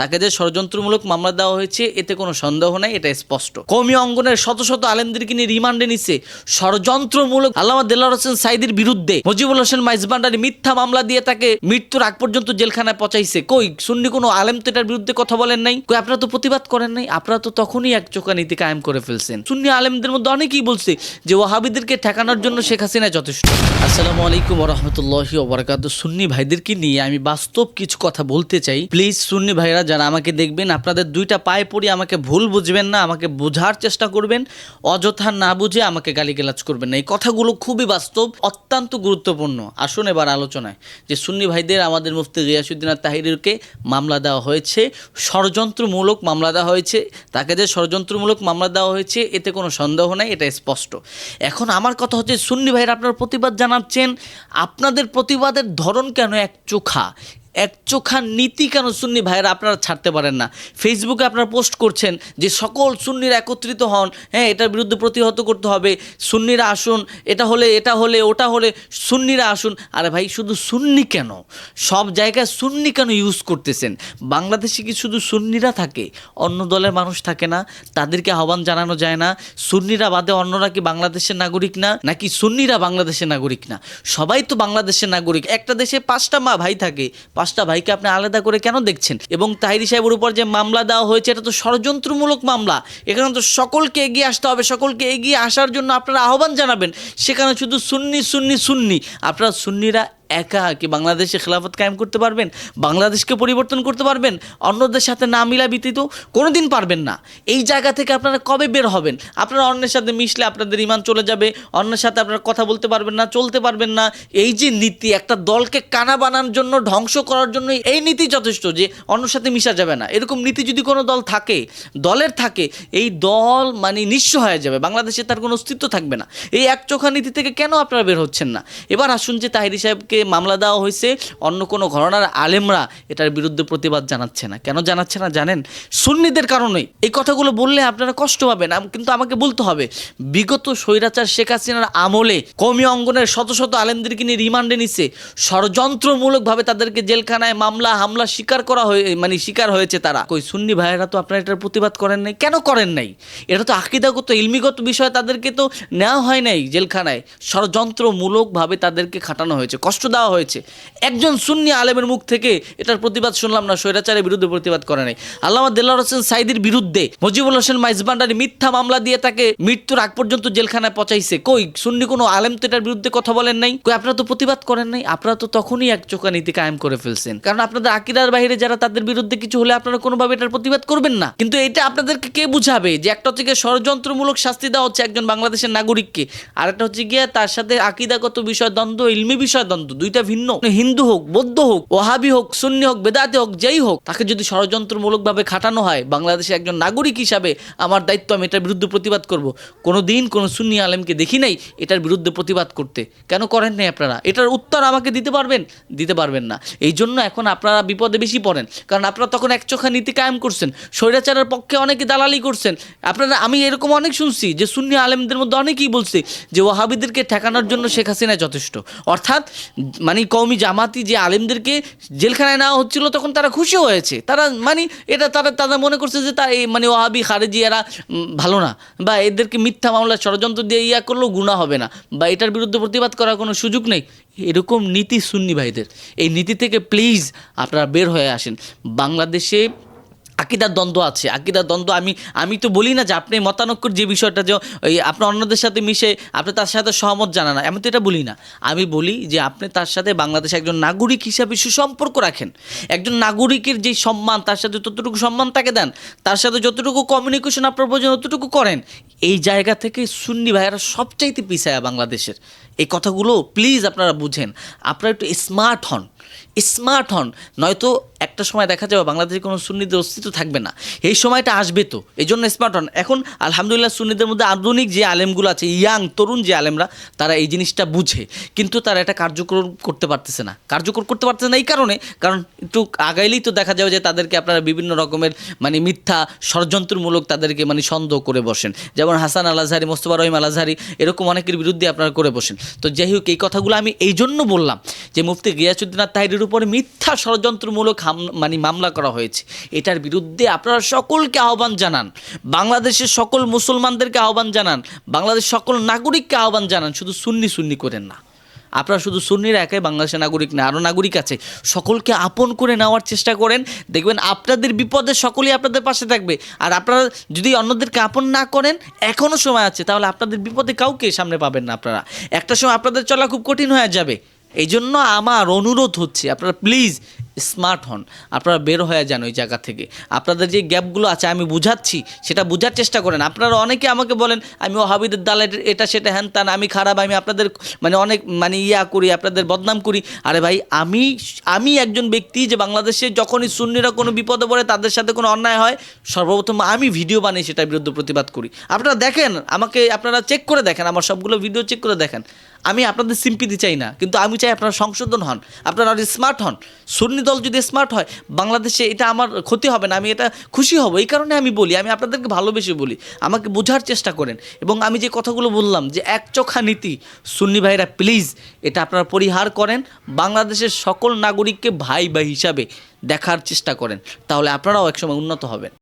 তাকে যে ষড়যন্ত্রমূলক মামলা দেওয়া হয়েছে, এতে কোনো সন্দেহ নাই এটা স্পষ্ট। কৌমি অঙ্গনের শত শত আলেমদেরকে নিয়ে রিমান্ডে নিছে ষড়যন্ত্রমূলক আল্লামা দেল্লার হোসেন সাইদির বিরুদ্ধে। মুজিবুল হোসেন মাইজবান্ডারি মিথ্যা মামলা দিয়ে তাকে মৃত্যুর আগ পর্যন্ত জেলখানায় পচাইছে। কই, সুন্নি কোনো আলেম তো এটার বিরুদ্ধে কথা বলেন নাই? কই, আপনারা তো প্রতিবাদ করেন নাই? আপনারা তো তখনই এক চোখা নীতি কায়েম করে ফেলছেন। সুন্নি আলেমদের মধ্যে অনেকেই বলছে যে ওয়াহাবিদেরকে ঠেকানোর জন্য শেখ হাসিনা যথেষ্ট। আসসালামু আলাইকুম রহমতুল্লাহি ওবরাকাত সুন্নি ভাইদেরকে নিয়ে আমি বাস্তব কিছু কথা বলতে চাই। প্লিজ, সুন্নি ভাইরা যারা আমাকে দেখবেন, আপনাদের দুইটা পায়ে পড়ি আমাকে ভুল বুঝবেন না, আমাকে বোঝার চেষ্টা করবেন, অযথা না বুঝে আমাকে গালিগালাজ করবেন না। এই কথাগুলো খুবই বাস্তব, অত্যন্ত গুরুত্বপূর্ণ। আসুন এবার আলোচনায়, যে সুন্নি ভাইদের আমাদের মুফতি গিয়াসুদ্দিন তাহিরকে মামলা দেওয়া হয়েছে, ষড়যন্ত্রমূলক মামলা দেওয়া হয়েছে, তাকে যে ষড়যন্ত্রমূলক মামলা দেওয়া হয়েছে, এতে কোনো সন্দেহ নাই, এটা স্পষ্ট। এখন আমার কথা হচ্ছে, সুন্নি ভাইরা আপনার প্রতিবাদ জানাচ্ছেন, আপনাদের প্রতিবাদের ধরন কেন এক চোখা? এক চোখা নীতি কেন সুন্নি ভাইয়েরা আপনারা ছাড়তে পারেন না? ফেসবুকে আপনারা পোস্ট করছেন যে সকল সুন্নিরা একত্রিত হন হ্যাঁ এটার বিরুদ্ধে প্রতিহত করতে হবে, সুন্নিরা আসুন, এটা হলে এটা হলে, ওটা হলে, সুন্নিরা আসুন। আরে ভাই, শুধু সুন্নি কেন? সব জায়গায় সুন্নি কেন ইউজ করতেছেন? বাংলাদেশে কি শুধু সুন্নিরা থাকে? অন্য দলের মানুষ থাকে না? তাদেরকে আহ্বান জানানো যায় না? সুন্নিরা বাদে অন্যরা কি বাংলাদেশের নাগরিক না? নাকি সুন্নিরা বাংলাদেশের নাগরিক না? সবাই তো বাংলাদেশের নাগরিক। একটা দেশে পাঁচটা মা ভাই থাকে পাঁচটা ভাইকে আপনি আলাদা করে কেন দেখছেন? এবং তাহিরি সাহেবের উপর যে মামলা দেওয়া হয়েছে, এটা তো ষড়যন্ত্রমূলক মামলা। এখানে তো সকলকে এগিয়ে আসতে হবে, সকলকে এগিয়ে আসার জন্য আপনারা আহ্বান জানাবেন। সেখানে শুধু সুন্নি সুন্নি সুন্নি। আপনারা সুন্নিরা একা কি বাংলাদেশে খেলাফত কায়েম করতে পারবেন? বাংলাদেশকে পরিবর্তন করতে পারবেন? অন্যদের সাথে না মিলা ব্যতীত কোনোদিন পারবেন না। এই জায়গা থেকে আপনারা কবে বের হবেন? আপনারা অন্যের সাথে মিশলে আপনাদের ইমান চলে যাবে, অন্যের সাথে আপনারা কথা বলতে পারবেন না, চলতে পারবেন না। এই যে নীতি, একটা দলকে কানা বানানোর জন্য, ধ্বংস করার জন্য এই নীতি যথেষ্ট যে অন্যের সাথে মিশা যাবে না। এরকম নীতি যদি কোনো দল থাকে, দলের থাকে, এই দল মানে নিঃস্ব হয়ে যাবে। বাংলাদেশে তার কোনো অস্তিত্ব থাকবে না। এই এক চোখা নীতি থেকে কেন আপনারা বের হচ্ছেন না? এবার আসুন যে তাহিরি সাহেবকে মামলা দেওয়া হয়েছে, অন্য কোনো ঘটনার আলেমরা এটার বিরুদ্ধে প্রতিবাদ জানাচ্ছে না। কেন জানাচ্ছে না জানেন? সুন্নিদের কারণেই এই কথাগুলো বললে আপনারা কষ্ট পাবেন কিন্তু আমাকে বলতে হবে, বিগত স্বৈরাচার শেখ হাসিনার আমলে কমি অঙ্গনের শত শত আলেমদেরকে নিয়ে রিমান্ডে নিছে। ষড়যন্ত্রমূলকভাবে তাদেরকে জেলখানায় মামলা, হামলা স্বীকার করা হয়ে মানে স্বীকার হয়েছে তারা। কই, সুন্নি ভাইয়েরা তো আপনারা এটার প্রতিবাদ করেন নাই? কেন করেন নাই? এটা তো আকিদাগত, ইলমিগত বিষয়, তাদেরকে তো নেওয়া হয় নাই জেলখানায়। ষড়যন্ত্রমূলকভাবে তাদেরকে খাটানো হয়েছে। কষ্ট দেওয়া হয়েছে। একজন সুন্নি আলেমের মুখ থেকে এটার প্রতিবাদ শুনলাম না, স্বৈরাচারের বিরুদ্ধে প্রতিবাদ করে নাই। আল্লামা দেল্লার হোসেন সাইদির বিরুদ্ধে মুজিবুল হোসেন মাইজবান্ডারি মিথ্যা মামলা দিয়ে তাকে মৃত্যুর আগ পর্যন্ত জেলখানায় পচাইছে। কই, সুন্নি কোনো আলেম তো এটার বিরুদ্ধে কথা বলেন নাই? কই, আপনারা তো প্রতিবাদ করেন নাই? আপনারা তো তখনই এক চোখা নীতি কায়েম করে ফেলছেন। কারণ আপনাদের আকিদার বাইরে যারা তাদের বিরুদ্ধে কিছু হলে আপনারা কোনোভাবে এটার প্রতিবাদ করবেন না। কিন্তু এটা আপনাদেরকে কে বুঝাবে যে একটা হচ্ছে ষড়যন্ত্রমূলক শাস্তি দেওয়া হচ্ছে একজন বাংলাদেশের নাগরিককে, আর একটা হচ্ছে গিয়ে তার সাথে আকিদাগত বিষয় দ্বন্দ্ব ইলমি বিষয় দ্বন্দ্ব দুইটা ভিন্ন। হিন্দু হোক, বৌদ্ধ হোক ওহাবি হোক, সুন্নি হোক, বেদাতি হোক, যেই হোক, তাকে যদি ষড়যন্ত্রমূলকভাবে খাটানো হয় বাংলাদেশে একজন নাগরিক হিসাবে আমার দায়িত্ব, আমি এটার বিরুদ্ধে প্রতিবাদ করব। কোনো দিন কোনো সুন্নি আলেমকে দেখি নাই এটার বিরুদ্ধে প্রতিবাদ করতে। কেন করেন নাই আপনারা? এটার উত্তর আমাকে দিতে পারবেন? দিতে পারবেন না। এই জন্য এখন আপনারা বিপদে বেশি পড়েন। কারণ আপনারা তখন এক চোখা নীতি কায়েম করছেন। স্বৈরাচারের পক্ষে অনেকে দালালি করছেন। আপনারা, আমি এরকম অনেক শুনছি যে সুন্নি আলেমদের মধ্যে অনেকেই বলছে যে ওয়াহাবিদেরকে ঠেকানোর জন্য শেখ হাসিনা যথেষ্ট। অর্থাৎ মানে কওমি জামাতি যে আলেমদেরকে জেলখানায় নেওয়া হচ্ছিল, তখন তারা খুশি হয়েছে। তারা মানে এটা তারা তারা মনে করছে যে তা এই মানে ওয়াহাবি খারেজি এরা ভালো না, বা এদেরকে মিথ্যা মামলা, ষড়যন্ত্র দিয়ে ইয়া করলেও গুণা হবে না, বা এটার বিরুদ্ধে প্রতিবাদ করার কোনো সুযোগ নেই। এরকম নীতি সুন্নি ভাইদের। এই নীতি থেকে প্লিজ আপনারা বের হয়ে আসেন। বাংলাদেশে আকিদার দ্বন্দ্ব আছে, আকিদার দ্বন্দ্ব আমি আমি তো বলি না যে আপনি মতানক্যর যে বিষয়টা যে ওই আপনার অন্যদের সাথে মিশে আপনি তার সাথে সহমত জানা না, আমি তো এটা বলি না। আমি বলি যে আপনি তার সাথে বাংলাদেশে একজন নাগরিক হিসাবে সুসম্পর্ক রাখেন। একজন নাগরিকের যে সম্মান, তার সাথে ততটুকু সম্মান তাকে দেন, তার সাথে যতটুকু কমিউনিকেশন আপনার প্রয়োজন ততটুকু করেন। এই জায়গা থেকে সুন্নি ভাইয়েরা সবচাইতে পিছায়া বাংলাদেশের। এই কথাগুলো প্লিজ আপনারা বুঝেন। আপনারা একটু স্মার্ট হন। স্মার্ট হন। নয়তো একটা সময় দেখা যাবে বাংলাদেশে কোনো সুন্নিদের অস্তিত্ব থাকবে না। এই সময়টা আসবে তো। এই জন্য স্মার্ট হন। এখন আলহামদুলিল্লাহ সুন্নিদের মধ্যে আধুনিক যে আলেমগুলো আছে, ইয়াং, তরুণ যে আলেমরা, তারা এই জিনিসটা বুঝে। কিন্তু তারা এটা কার্যকর করতে পারতেছে না। কার্যকর করতে পারতেছে না এই কারণে, কারণ একটু আগাইলেই তো দেখা যাবে যে তাদেরকে আপনারা বিভিন্ন রকমের মানে মিথ্যা, ষড়যন্ত্রমূলক তাদেরকে মানে সন্দেহ করে বসেন। যেমন হাসান আল মোস্তফা রহিম আল এরকম অনেকের বিরুদ্ধে আপনারা করে বসেন। তো যাই হোক, এই কথাগুলো আমি এই জন্য বললাম যে মুফতি গিয়াসুদ্দিন আর তাহিরের উপর মিথ্যা ষড়যন্ত্রমূলক মানে মামলা করা হয়েছে। এটার বিরুদ্ধে আপনারা সকলকে আহ্বান জানান। বাংলাদেশের সকল মুসলমানদেরকে আহ্বান জানান। বাংলাদেশ সকল নাগরিককে আহ্বান জানান। শুধু সুন্নি সুন্নি করেন না। আপনারা শুধু সুন্নির একাই বাংলাদেশের নাগরিক না আরও নাগরিক আছে। সকলকে আপন করে নেওয়ার চেষ্টা করেন। দেখবেন আপনাদের বিপদে সকলেই আপনাদের পাশে থাকবে। আর আপনারা যদি অন্যদেরকে আপন না করেন এখনও সময় আছে, তাহলে আপনাদের বিপদে কাউকে সামনে পাবেন না আপনারা। একটা সময় আপনাদের চলা খুব কঠিন হয়ে যাবে। এই জন্য আমার অনুরোধ হচ্ছে, আপনারা প্লিজ স্মার্ট হন। আপনারা বের হয়ে যান ওই জায়গা থেকে। আপনাদের যে গ্যাপগুলো আছে, আমি বুঝাচ্ছি, সেটা বোঝার চেষ্টা করেন। আপনারা অনেকে আমাকে বলেন, আমি ওহাবিদের দাল এটা, সেটা, হ্যান, ত্যান, আমি খারাপ, আমি আপনাদের মানে অনেক মানে ইয়া করি, আপনাদের বদনাম করি। আরে ভাই, আমি আমি একজন ব্যক্তি যে বাংলাদেশে যখনই সুন্নিরা কোনো বিপদে পড়ে, তাদের সাথে কোনো অন্যায় হয়, সর্বপ্রথম আমি ভিডিও বানিয়ে সেটার বিরুদ্ধে প্রতিবাদ করি। আপনারা দেখেন, আমাকে আপনারা চেক করে দেখেন, আমার সবগুলো ভিডিও চেক করে দেখেন। আমি আপনাদের সিম্পিতি চাই না, কিন্তু আমি চাই আপনারা সংশোধন হন, আপনারা স্মার্ট হন, সুন্নি দল যদি স্মার্ট হয়, বাংলাদেশে এটা আমার ক্ষতি হবে না, আমি এটা খুশি হব, এই কারণে আমি বলি, আমি আপনাদেরকে ভালোবেসে বলি, আমাকে বোঝার চেষ্টা করেন, এবং আমি যে কথাগুলো বললাম, যে এক চোখা নীতি, সুন্নি ভাইরা প্লিজ এটা আপনারা পরিহার করেন, বাংলাদেশের সকল নাগরিককে ভাই ভাই হিসাবে দেখার চেষ্টা করেন, তাহলে আপনারাও একসময় উন্নত হবেন।